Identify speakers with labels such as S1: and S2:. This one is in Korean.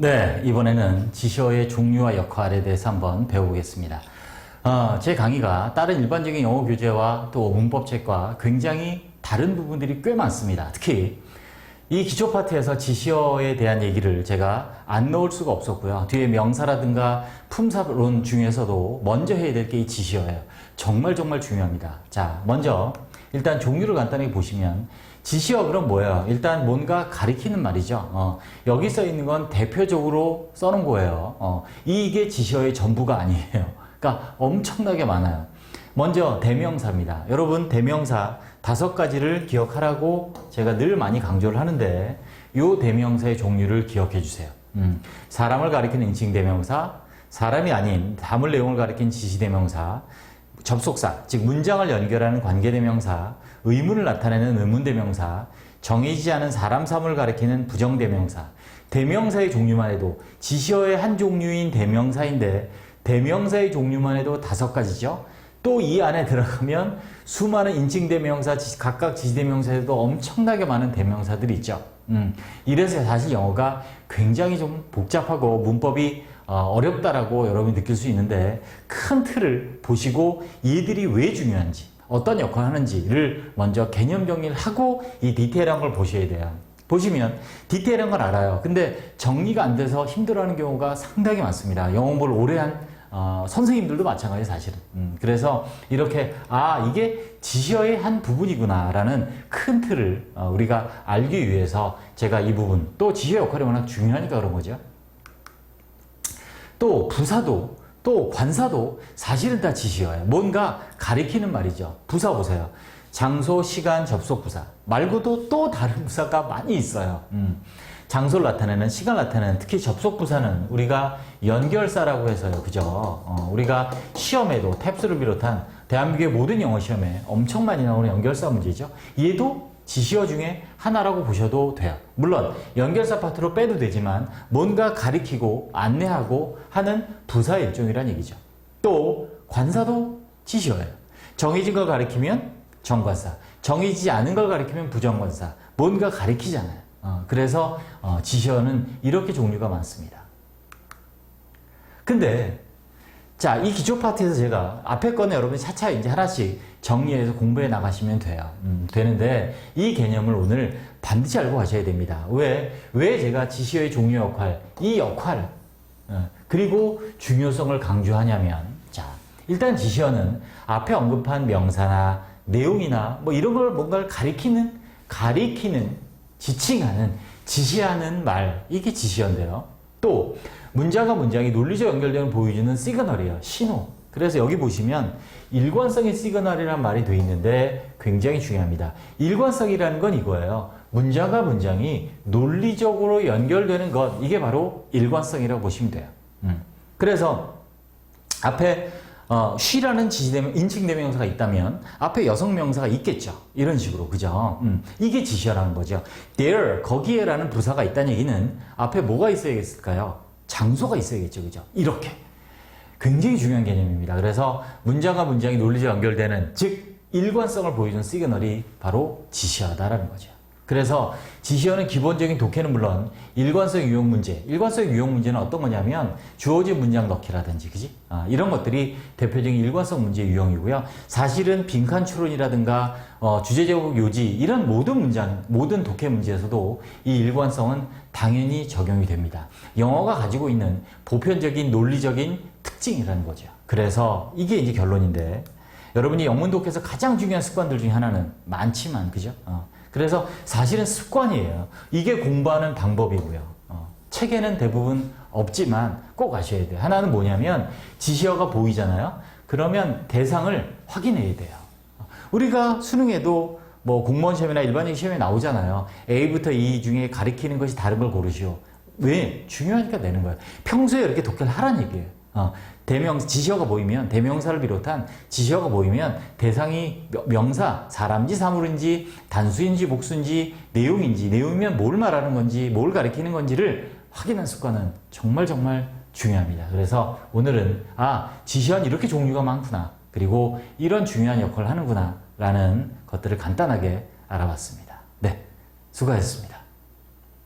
S1: 네, 이번에는 지시어의 종류와 역할에 대해서 한번 배워보겠습니다. 어, 제 강의가 다른 일반적인 영어 교재와 또 문법책과 굉장히 다른 부분들이 꽤 많습니다. 특히 이 기초 파트에서 지시어에 대한 얘기를 제가 안 넣을 수가 없었고요. 뒤에 명사라든가 품사론 중에서도 먼저 해야 될 게 이 지시어예요. 정말 정말 중요합니다. 자, 먼저 일단 종류를 간단하게 보시면 지시어 그럼 뭐예요? 일단 뭔가 가리키는 말이죠. 어, 여기 써 있는 건 대표적으로 써놓은 거예요. 어, 이게 지시어의 전부가 아니에요. 그러니까 엄청나게 많아요. 먼저 대명사입니다. 여러분 대명사 다섯 가지를 기억하라고 제가 늘 많이 강조를 하는데 요 대명사의 종류를 기억해 주세요. 음, 사람을 가리키는 인칭 대명사, 사람이 아닌 담을 내용을 가리킨 지시 대명사, 접속사, 즉 문장을 연결하는 관계 대명사, 의문을 나타내는 의문 대명사, 정해지지 않은 사람 사물을 가리키는 부정 대명사. 대명사의 종류만 해도 지시어의 한 종류인 대명사인데 대명사의 종류만 해도 다섯 가지죠. 또 이 안에 들어가면 수많은 인칭 대명사, 지- 각각 지시 대명사에도 엄청나게 많은 대명사들이 있죠. 음, 이래서 사실 영어가 굉장히 좀 복잡하고 문법이 어, 어렵다라고 여러분이 느낄 수 있는데 큰 틀을 보시고 얘들이 왜 중요한지 어떤 역할을 하는지를 먼저 개념 정리를 하고 이 디테일한 걸 보셔야 돼요. 보시면 디테일한 걸 알아요. 근데 정리가 안 돼서 힘들어하는 경우가 상당히 많습니다. 영어 공부를 오래 한 어, 선생님들도 마찬가지 사실은. 음, 그래서 이렇게 아 이게 지시어의 한 부분이구나라는 큰 틀을 어, 우리가 알기 위해서 제가 이 부분 또 지시어 역할이 워낙 중요하니까 그런 거죠. 또 부사도 또 관사도 사실은 다 지시어예요. 뭔가 가리키는 말이죠. 부사 보세요. 장소, 시간, 접속 부사 말고도 또 다른 부사가 많이 있어요. 음. 장소를 나타내는 시간 나타내는 특히 접속 부사는 우리가 연결사라고 해서요. 그죠? 어, 우리가 시험에도 탭스를 비롯한 대한민국의 모든 영어 시험에 엄청 많이 나오는 연결사 문제죠. 얘도 지시어 중에 하나라고 보셔도 돼요. 물론 연결사 파트로 빼도 되지만 뭔가 가리키고 안내하고 하는 부사 일종이란 얘기죠. 또 관사도 지시어예요. 정해진 걸 가리키면 정관사, 정해지지 않은 걸 가리키면 부정관사. 뭔가 가리키잖아요. 어, 그래서 어, 지시어는 이렇게 종류가 많습니다. 근데 자, 이 기초 파트에서 제가 앞에 거는 여러분이 차차 이제 하나씩 정리해서 공부해 나가시면 돼요. 음, 되는데 이 개념을 오늘 반드시 알고 가셔야 됩니다. 왜? 왜 제가 지시어의 종류 역할, 이 역할, 어, 그리고 중요성을 강조하냐면, 자, 일단 지시어는 앞에 언급한 명사나 내용이나 뭐 이런 걸 뭔가를 가리키는, 가리키는, 지칭하는, 지시하는 말, 이게 지시어인데요. 또, 문장과 문장이 논리적 연결됨을 보여주는 시그널이에요. 신호. 그래서 여기 보시면 일관성의 시그널이라는 말이 되어 있는데 굉장히 중요합니다. 일관성이라는 건 이거예요. 문장과 문장이 논리적으로 연결되는 것, 이게 바로 일관성이라고 보시면 돼요. 음. 그래서 앞에 어, she라는 지시대명, 인칭대명사가 있다면 앞에 여성명사가 있겠죠. 이런 식으로, 그죠? 음, 이게 지시어라는 거죠. there, 거기에라는 부사가 있다는 얘기는 앞에 뭐가 있어야겠을까요? 장소가 있어야겠죠. 그죠? 이렇게. 굉장히 중요한 개념입니다. 그래서 문장과 문장이 논리적 연결되는, 즉, 일관성을 보여주는 시그널이 바로 지시어다라는 거죠. 그래서 지시어는 기본적인 독해는 물론 일관성 유형 문제, 일관성 유형 문제는 어떤 거냐면 주어진 문장 넣기라든지, 그지? 아, 이런 것들이 대표적인 일관성 문제 유형이고요. 사실은 빈칸 추론이라든가 어, 주제 제목 요지 이런 모든 문장, 모든 독해 문제에서도 이 일관성은 당연히 적용이 됩니다. 영어가 가지고 있는 보편적인 논리적인 특징이라는 거죠. 그래서 이게 이제 결론인데 여러분이 영문 독해에서 가장 중요한 습관들 중에 하나는 많지만 그죠? 어. 그래서 사실은 습관이에요. 이게 공부하는 방법이고요. 어. 책에는 대부분 없지만 꼭 아셔야 돼요. 하나는 뭐냐면 지시어가 보이잖아요. 그러면 대상을 확인해야 돼요. 우리가 수능에도 뭐 공무원 시험이나 일반적인 시험에 나오잖아요. A부터 E 중에 가리키는 것이 다른 걸 고르시오. 왜? 중요하니까 내는 거예요. 평소에 이렇게 독해를 하라는 얘기예요. 어, 대명, 지시어가 보이면, 대명사를 비롯한 지시어가 보이면 대상이 명- 명사, 사람인지 사물인지, 단수인지 복수인지, 내용인지, 내용이면 뭘 말하는 건지, 뭘 가리키는 건지를 확인하는 습관은 정말 정말 중요합니다. 그래서 오늘은, 아, 지시어는 이렇게 종류가 많구나. 그리고 이런 중요한 역할을 하는구나. 라는 것들을 간단하게 알아봤습니다. 네. 수고하셨습니다.